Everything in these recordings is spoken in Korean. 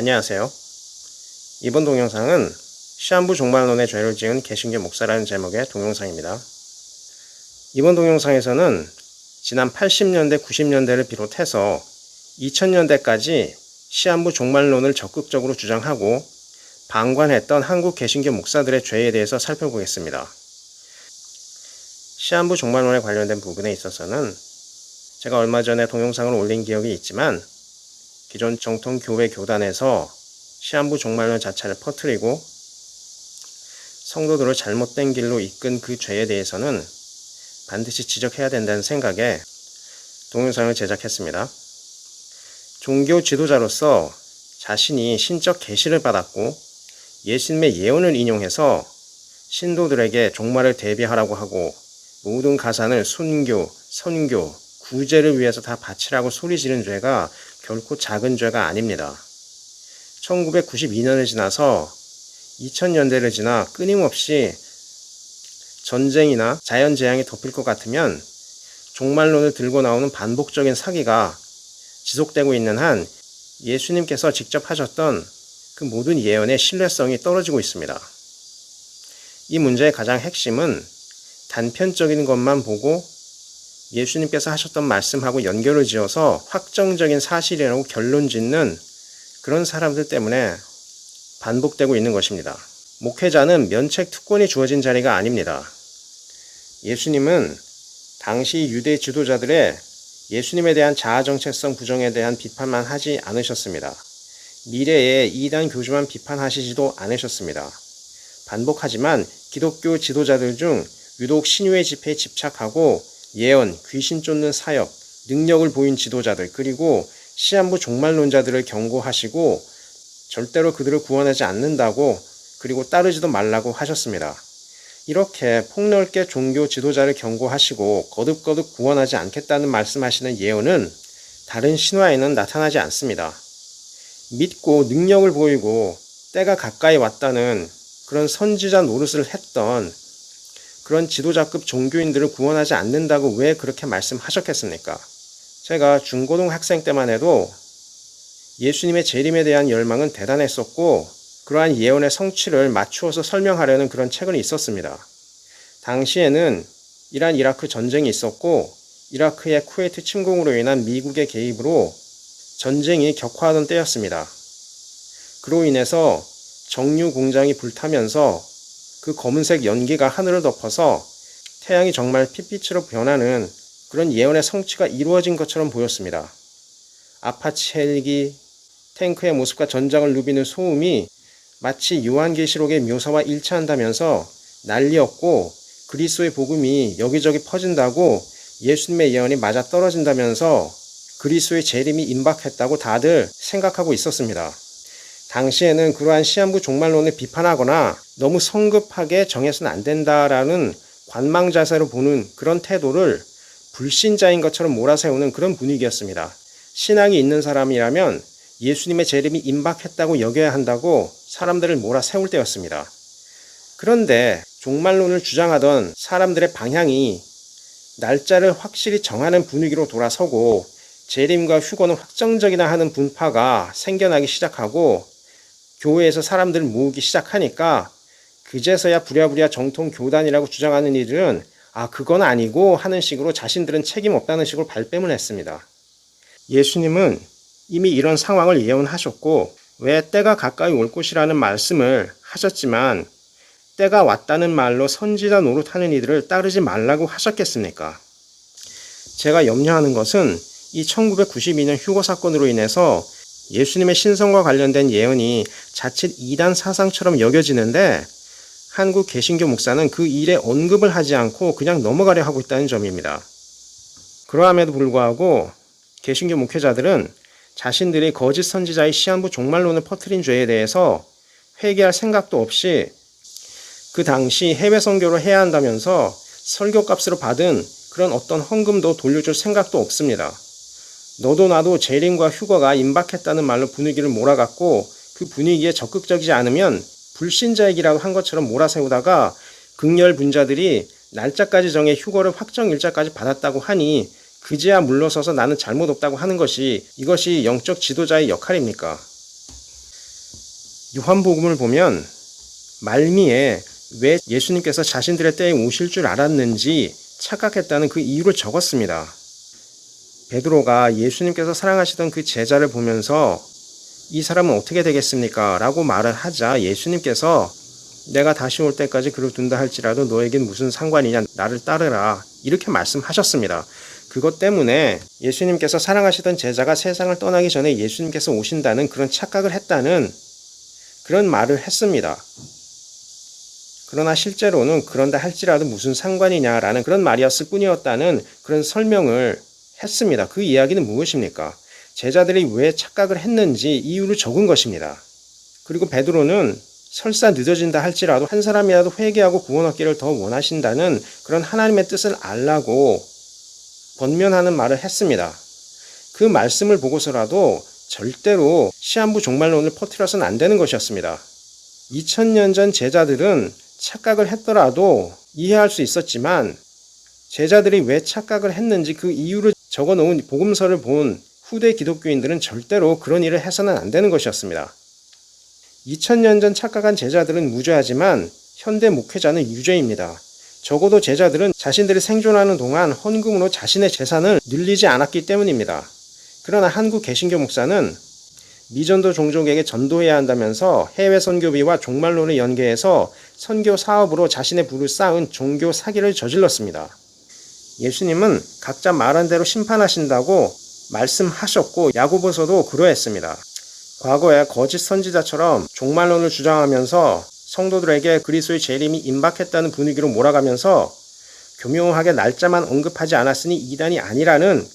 안녕하세요. 이번 동영상은 시한부 종말론의 죄를 지은 개신교 목사라는 제목의 동영상입니다. 이번 동영상에서는 지난 80년대, 90년대를 비롯해서 2000년대까지 시한부 종말론을 적극적으로 주장하고 방관했던 한국 개신교 목사들의 죄에 대해서 살펴보겠습니다. 시한부 종말론에 관련된 부분에 있어서는 제가 얼마 전에 동영상을 올린 기억이 있지만 기존 정통 교회 교단에서 시한부 종말론 자체를 퍼뜨리고 성도들을 잘못된 길로 이끈 그 죄에 대해서는 반드시 지적해야 된다는 생각에 동영상을 제작했습니다. 종교 지도자로서 자신이 신적 계시를 받았고 예수님의 예언을 인용해서 신도들에게 종말을 대비하라고 하고 모든 가산을 순교, 선교, 구제를 위해서 다 바치라고 소리 지른 죄가 결코 작은 죄가 아닙니다. 1992년을 지나서 2000년대를 지나 끊임없이 전쟁이나 자연재앙이 덮일 것 같으면 종말론을 들고 나오는 반복적인 사기가 지속되고 있는 한 예수님께서 직접 하셨던 그 모든 예언의 신뢰성이 떨어지고 있습니다. 이 문제의 가장 핵심은 단편적인 것만 보고 예수님께서 하셨던 말씀하고 연결을 지어서 확정적인 사실이라고 결론 짓는 그런 사람들 때문에 반복되고 있는 것입니다. 목회자는 면책 특권이 주어진 자리가 아닙니다. 예수님은 당시 유대 지도자들의 예수님에 대한 자아 정체성 부정에 대한 비판만 하지 않으셨습니다. 미래에 이단 교주만 비판하시지도 않으셨습니다. 반복하지만 기독교 지도자들 중 유독 신유의 집회에 집착하고 예언, 귀신 쫓는 사역, 능력을 보인 지도자들, 그리고 시한부 종말론자들을 경고하시고 절대로 그들을 구원하지 않는다고 그리고 따르지도 말라고 하셨습니다. 이렇게 폭넓게 종교 지도자를 경고하시고 거듭거듭 구원하지 않겠다는 말씀하시는 예언은 다른 신화에는 나타나지 않습니다. 믿고 능력을 보이고 때가 가까이 왔다는 그런 선지자 노릇을 했던 그런 지도자급 종교인들을 구원하지 않는다고 왜 그렇게 말씀하셨겠습니까? 제가 중고등 학생 때만 해도 예수님의 재림에 대한 열망은 대단했었고 그러한 예언의 성취를 맞추어서 설명하려는 그런 책은 있었습니다. 당시에는 이란 이라크 전쟁이 있었고 이라크의 쿠웨이트 침공으로 인한 미국의 개입으로 전쟁이 격화하던 때였습니다. 그로 인해서 정유 공장이 불타면서 그 검은색 연기가 하늘을 덮어서 태양이 정말 핏빛으로 변하는 그런 예언의 성취가 이루어진 것처럼 보였습니다. 아파치 헬기, 탱크의 모습과 전장을 누비는 소음이 마치 요한계시록의 묘사와 일치한다면서 난리였고 그리스도의 복음이 여기저기 퍼진다고 예수님의 예언이 맞아 떨어진다면서 그리스도의 재림이 임박했다고 다들 생각하고 있었습니다. 당시에는 그러한 시한부 종말론을 비판하거나 너무 성급하게 정해서는 안 된다라는 관망 자세로 보는 그런 태도를 불신자인 것처럼 몰아세우는 그런 분위기였습니다. 신앙이 있는 사람이라면 예수님의 재림이 임박했다고 여겨야 한다고 사람들을 몰아세울 때였습니다. 그런데 종말론을 주장하던 사람들의 방향이 날짜를 확실히 정하는 분위기로 돌아서고 재림과 휴거는 확정적이나 하는 분파가 생겨나기 시작하고 교회에서 사람들을 모으기 시작하니까 그제서야 부랴부랴 정통 교단이라고 주장하는 이들은 아, 그건 아니고 하는 식으로 자신들은 책임 없다는 식으로 발뺌을 했습니다. 예수님은 이미 이런 상황을 예언하셨고 왜 때가 가까이 올 것이라는 말씀을 하셨지만 때가 왔다는 말로 선지자 노릇하는 이들을 따르지 말라고 하셨겠습니까? 제가 염려하는 것은 이 1992년 휴거 사건으로 인해서 예수님의 신성과 관련된 예언이 자칫 이단 사상처럼 여겨지는데 한국 개신교 목사는 그 일에 언급을 하지 않고 그냥 넘어가려 하고 있다는 점입니다. 그러함에도 불구하고 개신교 목회자들은 자신들이 거짓 선지자의 시한부 종말론을 퍼뜨린 죄에 대해서 회개할 생각도 없이 그 당시 해외 선교를 해야 한다면서 설교 값으로 받은 그런 어떤 헌금도 돌려줄 생각도 없습니다. 너도 나도 재림과 휴거가 임박했다는 말로 분위기를 몰아갔고 그 분위기에 적극적이지 않으면 불신자에게라고 한 것처럼 몰아세우다가 극렬 분자들이 날짜까지 정해 휴거를 확정 일자까지 받았다고 하니 그제야 물러서서 나는 잘못 없다고 하는 것이 이것이 영적 지도자의 역할입니까? 요한복음을 보면 말미에 왜 예수님께서 자신들의 때에 오실 줄 알았는지 착각했다는 그 이유를 적었습니다. 베드로가 예수님께서 사랑하시던 그 제자를 보면서 이 사람은 어떻게 되겠습니까? 라고 말을 하자 예수님께서 내가 다시 올 때까지 그를 둔다 할지라도 너에겐 무슨 상관이냐 나를 따르라 이렇게 말씀하셨습니다. 그것 때문에 예수님께서 사랑하시던 제자가 세상을 떠나기 전에 예수님께서 오신다는 그런 착각을 했다는 그런 말을 했습니다. 그러나 실제로는 그런다 할지라도 무슨 상관이냐라는 그런 말이었을 뿐이었다는 그런 설명을 했습니다. 그 이야기는 무엇입니까? 제자들이 왜 착각을 했는지 이유를 적은 것입니다. 그리고 베드로는 설사 늦어진다 할지라도 한 사람이라도 회개하고 구원 얻기를 더 원하신다는 그런 하나님의 뜻을 알라고 권면하는 말을 했습니다. 그 말씀을 보고서라도 절대로 시한부 종말론을 퍼뜨려서는 안 되는 것이었습니다. 2000년 전 제자들은 착각을 했더라도 이해할 수 있었지만 제자들이 왜 착각을 했는지 그 이유를 적어 놓은 복음서를 본 후대 기독교인들은 절대로 그런 일을 해서는 안 되는 것이었습니다. 2000년 전 착각한 제자들은 무죄하지만 현대 목회자는 유죄입니다. 적어도 제자들은 자신들이 생존하는 동안 헌금으로 자신의 재산을 늘리지 않았기 때문입니다. 그러나 한국 개신교 목사는 미전도 종족에게 전도해야 한다면서 해외 선교비와 종말론을 연계해서 선교 사업으로 자신의 부를 쌓은 종교 사기를 저질렀습니다. 예수님은 각자 말한 대로 심판하신다고 말씀하셨고 야고보서도 그러했습니다. 과거에 거짓 선지자처럼 종말론을 주장하면서 성도들에게 그리스도의 재림이 임박했다는 분위기로 몰아가면서 교묘하게 날짜만 언급하지 않았으니 이단이 아니라는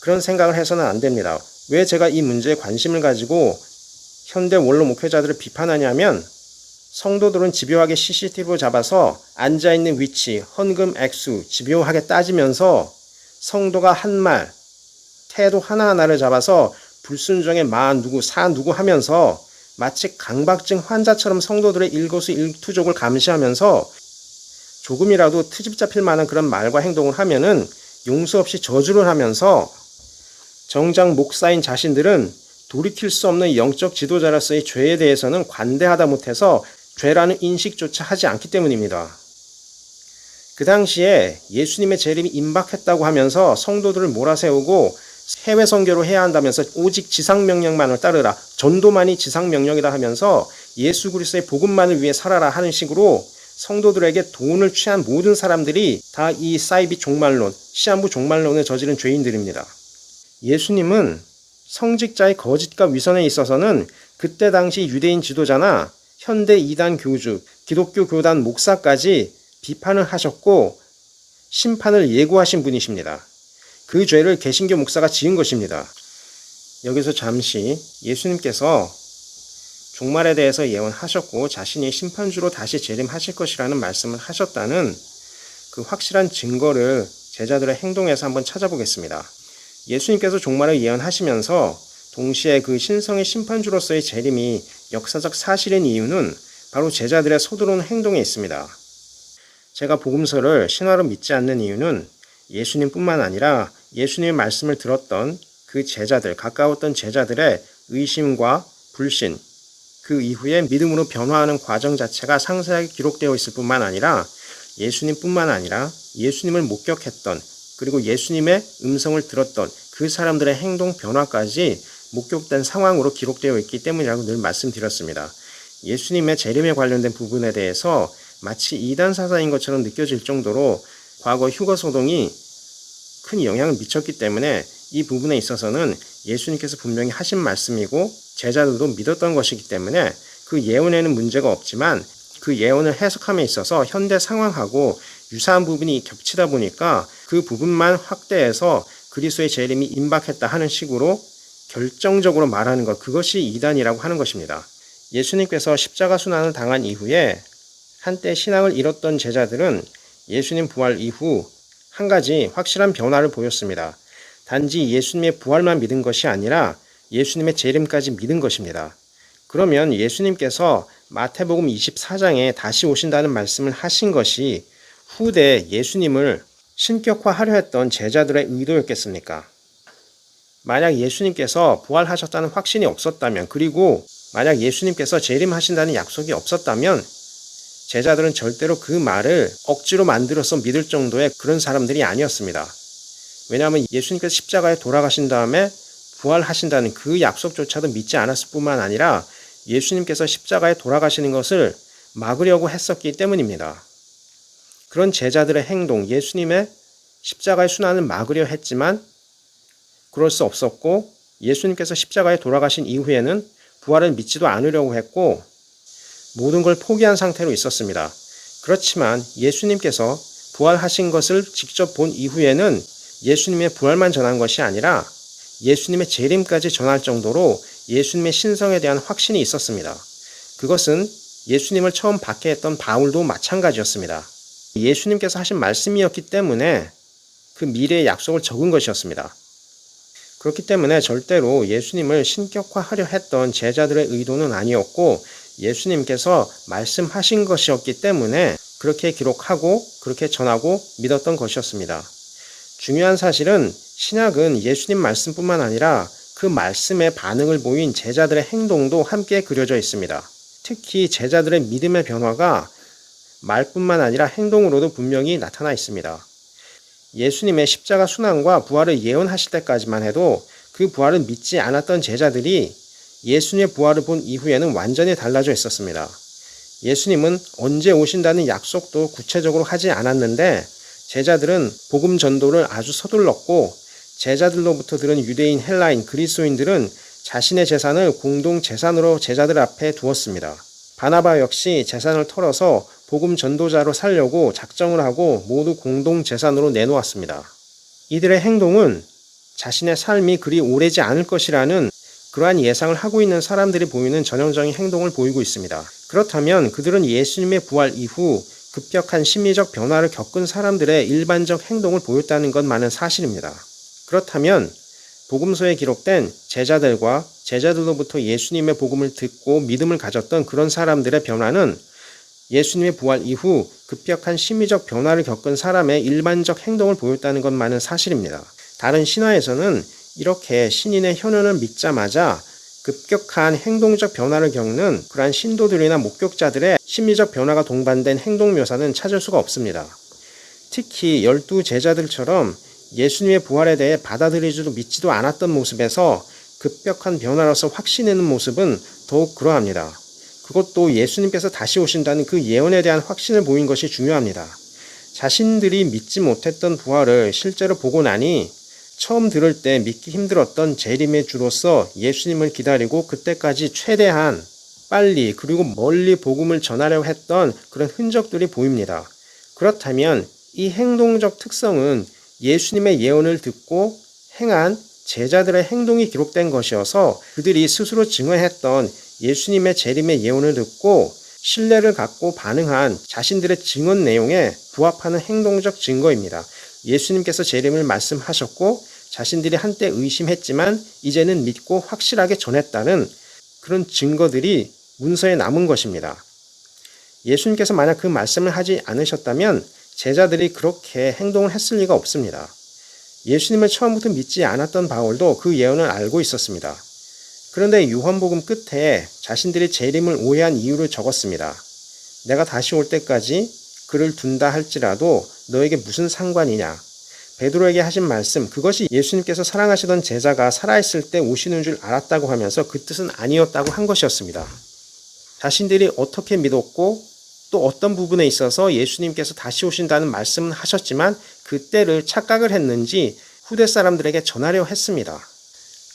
그런 생각을 해서는 안 됩니다. 왜 제가 이 문제에 관심을 가지고 현대 원로 목회자들을 비판하냐면 성도들은 집요하게 CCTV로 잡아서 앉아있는 위치, 헌금 액수 집요하게 따지면서 성도가 한 말, 태도 하나하나를 잡아서 불순종의 마 누구, 사 누구 하면서 마치 강박증 환자처럼 성도들의 일거수 일투족을 감시하면서 조금이라도 트집 잡힐 만한 그런 말과 행동을 하면은 용서 없이 저주를 하면서 정작 목사인 자신들은 돌이킬 수 없는 영적 지도자로서의 죄에 대해서는 관대하다 못해서 죄라는 인식조차 하지 않기 때문입니다. 그 당시에 예수님의 재림이 임박했다고 하면서 성도들을 몰아세우고 해외 선교로 해야 한다면서 오직 지상 명령만을 따르라 전도만이 지상 명령이다 하면서 예수 그리스도의 복음만을 위해 살아라 하는 식으로 성도들에게 돈을 취한 모든 사람들이 다 이 사이비 종말론, 시한부 종말론을 저지른 죄인들입니다. 예수님은 성직자의 거짓과 위선에 있어서는 그때 당시 유대인 지도자나 현대 이단 교주, 기독교 교단 목사까지 비판을 하셨고 심판을 예고하신 분이십니다. 그 죄를 개신교 목사가 지은 것입니다. 여기서 잠시 예수님께서 종말에 대해서 예언하셨고 자신이 심판주로 다시 재림하실 것이라는 말씀을 하셨다는 그 확실한 증거를 제자들의 행동에서 한번 찾아보겠습니다. 예수님께서 종말을 예언하시면서 동시에 그 신성의 심판주로서의 재림이 역사적 사실인 이유는 바로 제자들의 서두르는 행동에 있습니다. 제가 복음서를 신화로 믿지 않는 이유는 예수님뿐만 아니라 예수님의 말씀을 들었던 그 제자들, 가까웠던 제자들의 의심과 불신, 그 이후에 믿음으로 변화하는 과정 자체가 상세하게 기록되어 있을 뿐만 아니라 예수님뿐만 아니라 예수님을 목격했던 그리고 예수님의 음성을 들었던 그 사람들의 행동 변화까지 목격된 상황으로 기록되어 있기 때문이라고 늘 말씀드렸습니다. 예수님의 재림에 관련된 부분에 대해서 마치 이단 사사인 것처럼 느껴질 정도로 과거 휴거 소동이 큰 영향을 미쳤기 때문에 이 부분에 있어서는 예수님께서 분명히 하신 말씀이고 제자들도 믿었던 것이기 때문에 그 예언에는 문제가 없지만 그 예언을 해석함에 있어서 현대 상황하고 유사한 부분이 겹치다 보니까 그 부분만 확대해서 그리스도의 재림이 임박했다 하는 식으로 결정적으로 말하는 것 그것이 이단이라고 하는 것입니다. 예수님께서 십자가 순환을 당한 이후에 한때 신앙을 잃었던 제자들은 예수님 부활 이후 한 가지 확실한 변화를 보였습니다. 단지 예수님의 부활만 믿은 것이 아니라 예수님의 재림까지 믿은 것입니다. 그러면 예수님께서 마태복음 24장에 다시 오신다는 말씀을 하신 것이 후대 예수님을 신격화하려 했던 제자들의 의도였겠습니까? 만약 예수님께서 부활하셨다는 확신이 없었다면 그리고 만약 예수님께서 재림하신다는 약속이 없었다면 제자들은 절대로 그 말을 억지로 만들어서 믿을 정도의 그런 사람들이 아니었습니다. 왜냐하면 예수님께서 십자가에 돌아가신 다음에 부활하신다는 그 약속조차도 믿지 않았을 뿐만 아니라 예수님께서 십자가에 돌아가시는 것을 막으려고 했었기 때문입니다. 그런 제자들의 행동, 예수님의 십자가의 순환을 막으려 했지만 그럴 수 없었고 예수님께서 십자가에 돌아가신 이후에는 부활을 믿지도 않으려고 했고 모든 걸 포기한 상태로 있었습니다. 그렇지만 예수님께서 부활하신 것을 직접 본 이후에는 예수님의 부활만 전한 것이 아니라 예수님의 재림까지 전할 정도로 예수님의 신성에 대한 확신이 있었습니다. 그것은 예수님을 처음 받게 했던 바울도 마찬가지였습니다. 예수님께서 하신 말씀이었기 때문에 그 미래의 약속을 적은 것이었습니다. 그렇기 때문에 절대로 예수님을 신격화하려 했던 제자들의 의도는 아니었고 예수님께서 말씀하신 것이었기 때문에 그렇게 기록하고 그렇게 전하고 믿었던 것이었습니다. 중요한 사실은 신약은 예수님 말씀뿐만 아니라 그 말씀에 반응을 보인 제자들의 행동도 함께 그려져 있습니다. 특히 제자들의 믿음의 변화가 말뿐만 아니라 행동으로도 분명히 나타나 있습니다. 예수님의 십자가 순환과 부활을 예언하실 때까지만 해도 그 부활을 믿지 않았던 제자들이 예수님의 부활을 본 이후에는 완전히 달라져 있었습니다. 예수님은 언제 오신다는 약속도 구체적으로 하지 않았는데 제자들은 복음 전도를 아주 서둘렀고 제자들로부터 들은 유대인, 헬라인, 그리스도인들은 자신의 재산을 공동 재산으로 제자들 앞에 두었습니다. 바나바 역시 재산을 털어서 복음 전도자로 살려고 작정을 하고 모두 공동 재산으로 내놓았습니다. 이들의 행동은 자신의 삶이 그리 오래지 않을 것이라는 그러한 예상을 하고 있는 사람들이 보이는 전형적인 행동을 보이고 있습니다. 그렇다면 그들은 예수님의 부활 이후 급격한 심리적 변화를 겪은 사람들의 일반적 행동을 보였다는 것만은 사실입니다. 그렇다면 복음서에 기록된 제자들과 제자들로부터 예수님의 복음을 듣고 믿음을 가졌던 그런 사람들의 변화는 예수님의 부활 이후 급격한 심리적 변화를 겪은 사람의 일반적 행동을 보였다는 것만은 사실입니다. 다른 신화에서는 이렇게 신인의 현현을 믿자마자 급격한 행동적 변화를 겪는 그러한 신도들이나 목격자들의 심리적 변화가 동반된 행동 묘사는 찾을 수가 없습니다. 특히 열두 제자들처럼 예수님의 부활에 대해 받아들이지도 믿지도 않았던 모습에서 급격한 변화로서 확신하는 모습은 더욱 그러합니다. 그것도 예수님께서 다시 오신다는 그 예언에 대한 확신을 보인 것이 중요합니다. 자신들이 믿지 못했던 부활을 실제로 보고 나니 처음 들을 때 믿기 힘들었던 재림의 주로서 예수님을 기다리고 그때까지 최대한 빨리 그리고 멀리 복음을 전하려고 했던 그런 흔적들이 보입니다. 그렇다면 이 행동적 특성은 예수님의 예언을 듣고 행한 제자들의 행동이 기록된 것이어서 그들이 스스로 증언했던 예수님의 재림의 예언을 듣고 신뢰를 갖고 반응한 자신들의 증언 내용에 부합하는 행동적 증거입니다. 예수님께서 재림을 말씀하셨고 자신들이 한때 의심했지만 이제는 믿고 확실하게 전했다는 그런 증거들이 문서에 남은 것입니다. 예수님께서 만약 그 말씀을 하지 않으셨다면 제자들이 그렇게 행동을 했을 리가 없습니다. 예수님을 처음부터 믿지 않았던 바울도 그 예언을 알고 있었습니다. 그런데 요한복음 끝에 자신들이 재림을 오해한 이유를 적었습니다. 내가 다시 올 때까지 그를 둔다 할지라도 너에게 무슨 상관이냐? 베드로에게 하신 말씀, 그것이 예수님께서 사랑하시던 제자가 살아있을 때 오시는 줄 알았다고 하면서 그 뜻은 아니었다고 한 것이었습니다. 자신들이 어떻게 믿었고 또 어떤 부분에 있어서 예수님께서 다시 오신다는 말씀은 하셨지만 그때를 착각을 했는지 후대 사람들에게 전하려 했습니다.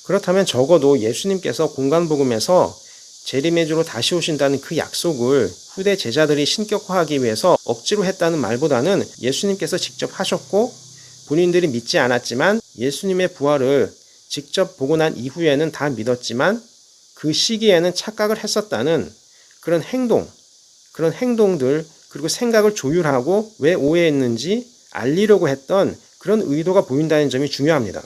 그렇다면 적어도 예수님께서 공간복음에서 재림의 주로 다시 오신다는 그 약속을 후대 제자들이 신격화하기 위해서 억지로 했다는 말보다는 예수님께서 직접 하셨고 본인들이 믿지 않았지만 예수님의 부활을 직접 보고 난 이후에는 다 믿었지만 그 시기에는 착각을 했었다는 그런 행동, 그런 행동들, 그리고 생각을 조율하고 왜 오해했는지 알리려고 했던 그런 의도가 보인다는 점이 중요합니다.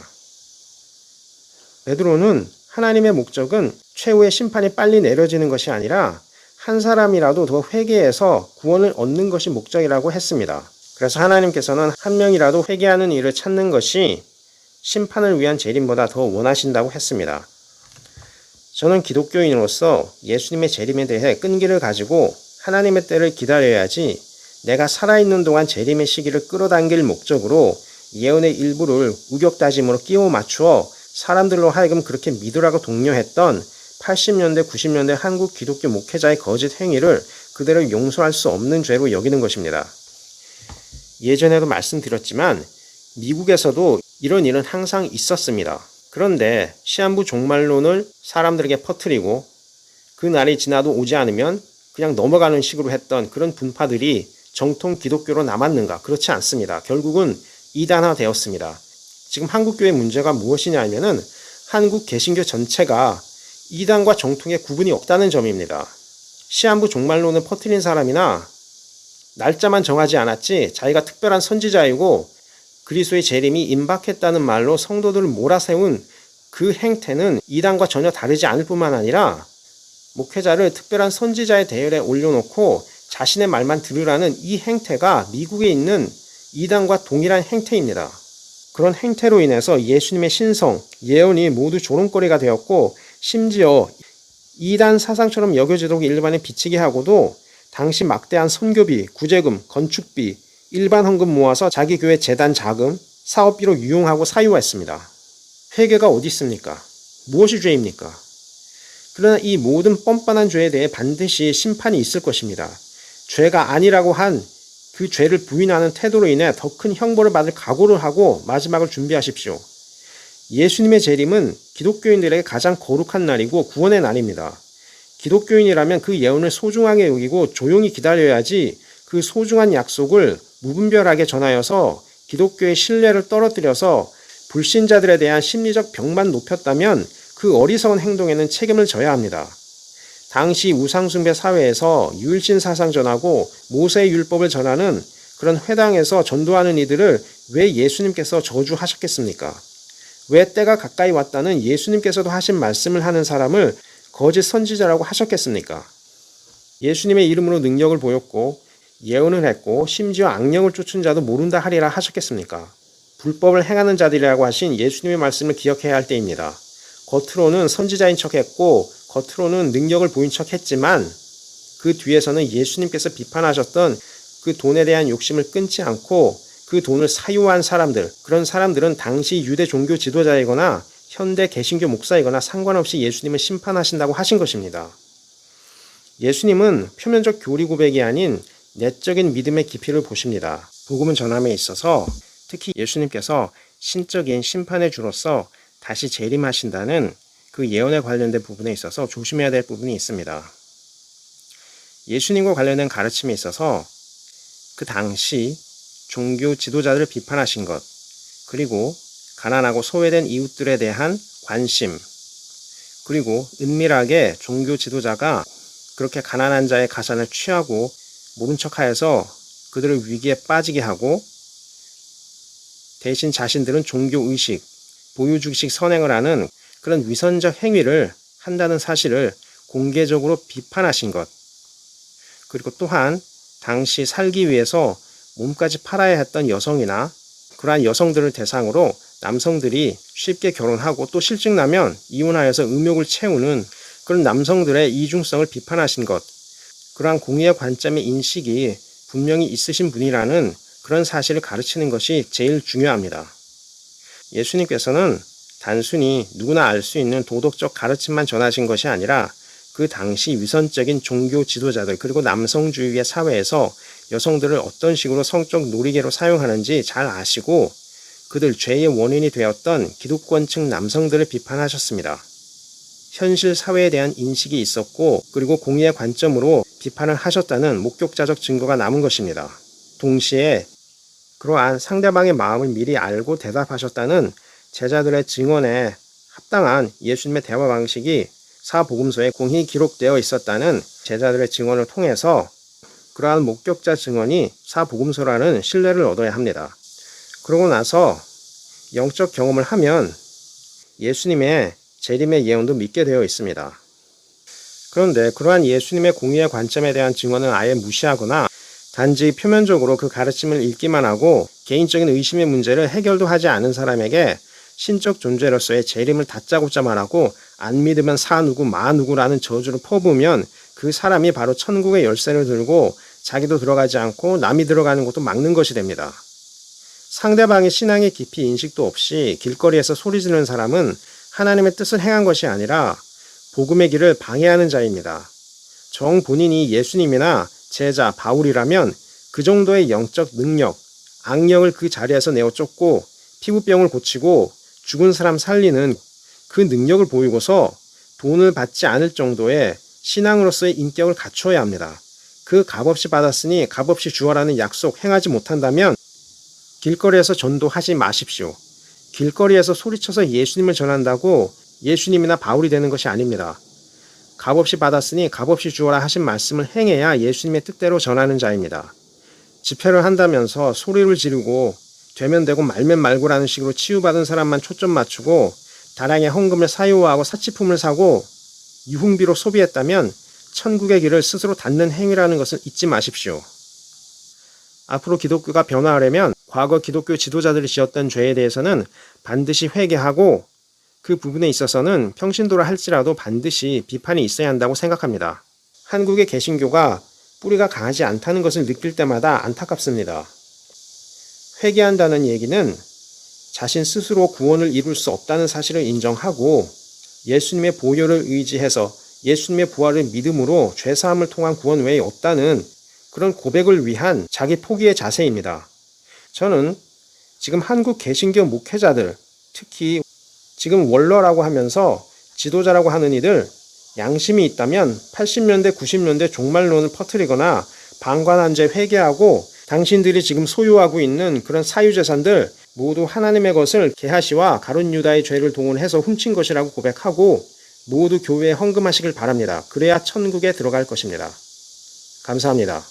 베드로는 하나님의 목적은 최후의 심판이 빨리 내려지는 것이 아니라 한 사람이라도 더 회개해서 구원을 얻는 것이 목적이라고 했습니다. 그래서 하나님께서는 한 명이라도 회개하는 일을 찾는 것이 심판을 위한 재림보다 더 원하신다고 했습니다. 저는 기독교인으로서 예수님의 재림에 대해 끈기를 가지고 하나님의 때를 기다려야지 내가 살아있는 동안 재림의 시기를 끌어당길 목적으로 예언의 일부를 우격다짐으로 끼워 맞추어 사람들로 하여금 그렇게 믿으라고 독려했던 80년대, 90년대 한국 기독교 목회자의 거짓 행위를 그대로 용서할 수 없는 죄로 여기는 것입니다. 예전에도 말씀드렸지만 미국에서도 이런 일은 항상 있었습니다. 그런데 시한부 종말론을 사람들에게 퍼뜨리고 그 날이 지나도 오지 않으면 그냥 넘어가는 식으로 했던 그런 분파들이 정통 기독교로 남았는가? 그렇지 않습니다. 결국은 이단화되었습니다. 지금 한국교회 문제가 무엇이냐 하면은 한국 개신교 전체가 이단과 정통에 구분이 없다는 점입니다. 시한부 종말론을 퍼뜨린 사람이나 날짜만 정하지 않았지 자기가 특별한 선지자이고 그리스도의 재림이 임박했다는 말로 성도들을 몰아세운 그 행태는 이단과 전혀 다르지 않을 뿐만 아니라 목회자를 특별한 선지자의 대열에 올려놓고 자신의 말만 들으라는 이 행태가 미국에 있는 이단과 동일한 행태입니다. 그런 행태로 인해서 예수님의 신성, 예언이 모두 조롱거리가 되었고 심지어 이단 사상처럼 여겨지도록 일반에 비치게 하고도 당시 막대한 선교비, 구제금, 건축비, 일반 헌금 모아서 자기 교회 재단 자금, 사업비로 유용하고 사유했습니다. 회개가 어디 있습니까? 무엇이 죄입니까? 그러나 이 모든 뻔뻔한 죄에 대해 반드시 심판이 있을 것입니다. 죄가 아니라고 한 그 죄를 부인하는 태도로 인해 더 큰 형벌을 받을 각오를 하고 마지막을 준비하십시오. 예수님의 재림은 기독교인들에게 가장 거룩한 날이고 구원의 날입니다. 기독교인이라면 그 예언을 소중하게 여기고 조용히 기다려야지 그 소중한 약속을 무분별하게 전하여서 기독교의 신뢰를 떨어뜨려서 불신자들에 대한 심리적 벽만 높였다면 그 어리석은 행동에는 책임을 져야 합니다. 당시 우상숭배 사회에서 유일신 사상 전하고 모세의 율법을 전하는 그런 회당에서 전도하는 이들을 왜 예수님께서 저주하셨겠습니까? 왜 때가 가까이 왔다는 예수님께서도 하신 말씀을 하는 사람을 거짓 선지자라고 하셨겠습니까? 예수님의 이름으로 능력을 보였고 예언을 했고 심지어 악령을 쫓은 자도 모른다 하리라 하셨겠습니까? 불법을 행하는 자들이라고 하신 예수님의 말씀을 기억해야 할 때입니다. 겉으로는 선지자인 척했고 겉으로는 능력을 보인 척 했지만 그 뒤에서는 예수님께서 비판하셨던 그 돈에 대한 욕심을 끊지 않고 그 돈을 사유한 사람들 그런 사람들은 당시 유대 종교 지도자이거나 현대 개신교 목사이거나 상관없이 예수님을 심판하신다고 하신 것입니다. 예수님은 표면적 교리 고백이 아닌 내적인 믿음의 깊이를 보십니다. 복음은 전함에 있어서 특히 예수님께서 신적인 심판의 주로서 다시 재림하신다는 그 예언에 관련된 부분에 있어서 조심해야 될 부분이 있습니다. 예수님과 관련된 가르침에 있어서 그 당시 종교 지도자들을 비판하신 것, 그리고 가난하고 소외된 이웃들에 대한 관심, 그리고 은밀하게 종교 지도자가 그렇게 가난한 자의 가산을 취하고 모른 척하여서 그들을 위기에 빠지게 하고 대신 자신들은 종교 의식, 보유주식 선행을 하는 그런 위선적 행위를 한다는 사실을 공개적으로 비판하신 것. 그리고 또한 당시 살기 위해서 몸까지 팔아야 했던 여성이나 그러한 여성들을 대상으로 남성들이 쉽게 결혼하고 또 실직 나면 이혼하여서 음욕을 채우는 그런 남성들의 이중성을 비판하신 것. 그러한 공의의 관점의 인식이 분명히 있으신 분이라는 그런 사실을 가르치는 것이 제일 중요합니다. 예수님께서는 단순히 누구나 알 수 있는 도덕적 가르침만 전하신 것이 아니라 그 당시 위선적인 종교 지도자들 그리고 남성주의의 사회에서 여성들을 어떤 식으로 성적 놀이개로 사용하는지 잘 아시고 그들 죄의 원인이 되었던 기득권층 남성들을 비판하셨습니다. 현실 사회에 대한 인식이 있었고 그리고 공의의 관점으로 비판을 하셨다는 목격자적 증거가 남은 것입니다. 동시에 그러한 상대방의 마음을 미리 알고 대답하셨다는 제자들의 증언에 합당한 예수님의 대화 방식이 사복음서에 공히 기록되어 있었다는 제자들의 증언을 통해서 그러한 목격자 증언이 사복음서라는 신뢰를 얻어야 합니다. 그러고 나서 영적 경험을 하면 예수님의 재림의 예언도 믿게 되어 있습니다. 그런데 그러한 예수님의 공의의 관점에 대한 증언은 아예 무시하거나 단지 표면적으로 그 가르침을 읽기만 하고 개인적인 의심의 문제를 해결도 하지 않은 사람에게 신적 존재로서의 재림을 다짜고짜만 하고 안 믿으면 사 누구 마 누구라는 저주를 퍼부으면 그 사람이 바로 천국의 열쇠를 들고 자기도 들어가지 않고 남이 들어가는 것도 막는 것이 됩니다. 상대방의 신앙의 깊이 인식도 없이 길거리에서 소리 지르는 사람은 하나님의 뜻을 행한 것이 아니라 복음의 길을 방해하는 자입니다. 정 본인이 예수님이나 제자 바울이라면 그 정도의 영적 능력, 악력을 그 자리에서 내어 쫓고 피부병을 고치고 죽은 사람 살리는 그 능력을 보이고서 돈을 받지 않을 정도의 신앙으로서의 인격을 갖춰야 합니다. 그 값없이 받았으니 값없이 주어라는 약속 행하지 못한다면 길거리에서 전도하지 마십시오. 길거리에서 소리쳐서 예수님을 전한다고 예수님이나 바울이 되는 것이 아닙니다. 값없이 받았으니 값없이 주어라 하신 말씀을 행해야 예수님의 뜻대로 전하는 자입니다. 집회를 한다면서 소리를 지르고 되면 되고 말면 말고라는 식으로 치유받은 사람만 초점 맞추고 다량의 헌금을 사유하고 사치품을 사고 유흥비로 소비했다면 천국의 길을 스스로 닫는 행위라는 것을 잊지 마십시오. 앞으로 기독교가 변화하려면 과거 기독교 지도자들이 지었던 죄에 대해서는 반드시 회개하고 그 부분에 있어서는 평신도를 할지라도 반드시 비판이 있어야 한다고 생각합니다. 한국의 개신교가 뿌리가 강하지 않다는 것을 느낄 때마다 안타깝습니다. 회개한다는 얘기는 자신 스스로 구원을 이룰 수 없다는 사실을 인정하고 예수님의 보혈을 의지해서 예수님의 부활을 믿음으로 죄사함을 통한 구원 외에 없다는 그런 고백을 위한 자기 포기의 자세입니다. 저는 지금 한국 개신교 목회자들, 특히 지금 원러라고 하면서 지도자라고 하는 이들 양심이 있다면 80년대, 90년대 종말론을 퍼뜨리거나 방관한 죄 회개하고 당신들이 지금 소유하고 있는 그런 사유재산들 모두 하나님의 것을 게하시와 가룟 유다의 죄를 동원해서 훔친 것이라고 고백하고 모두 교회에 헌금하시길 바랍니다. 그래야 천국에 들어갈 것입니다. 감사합니다.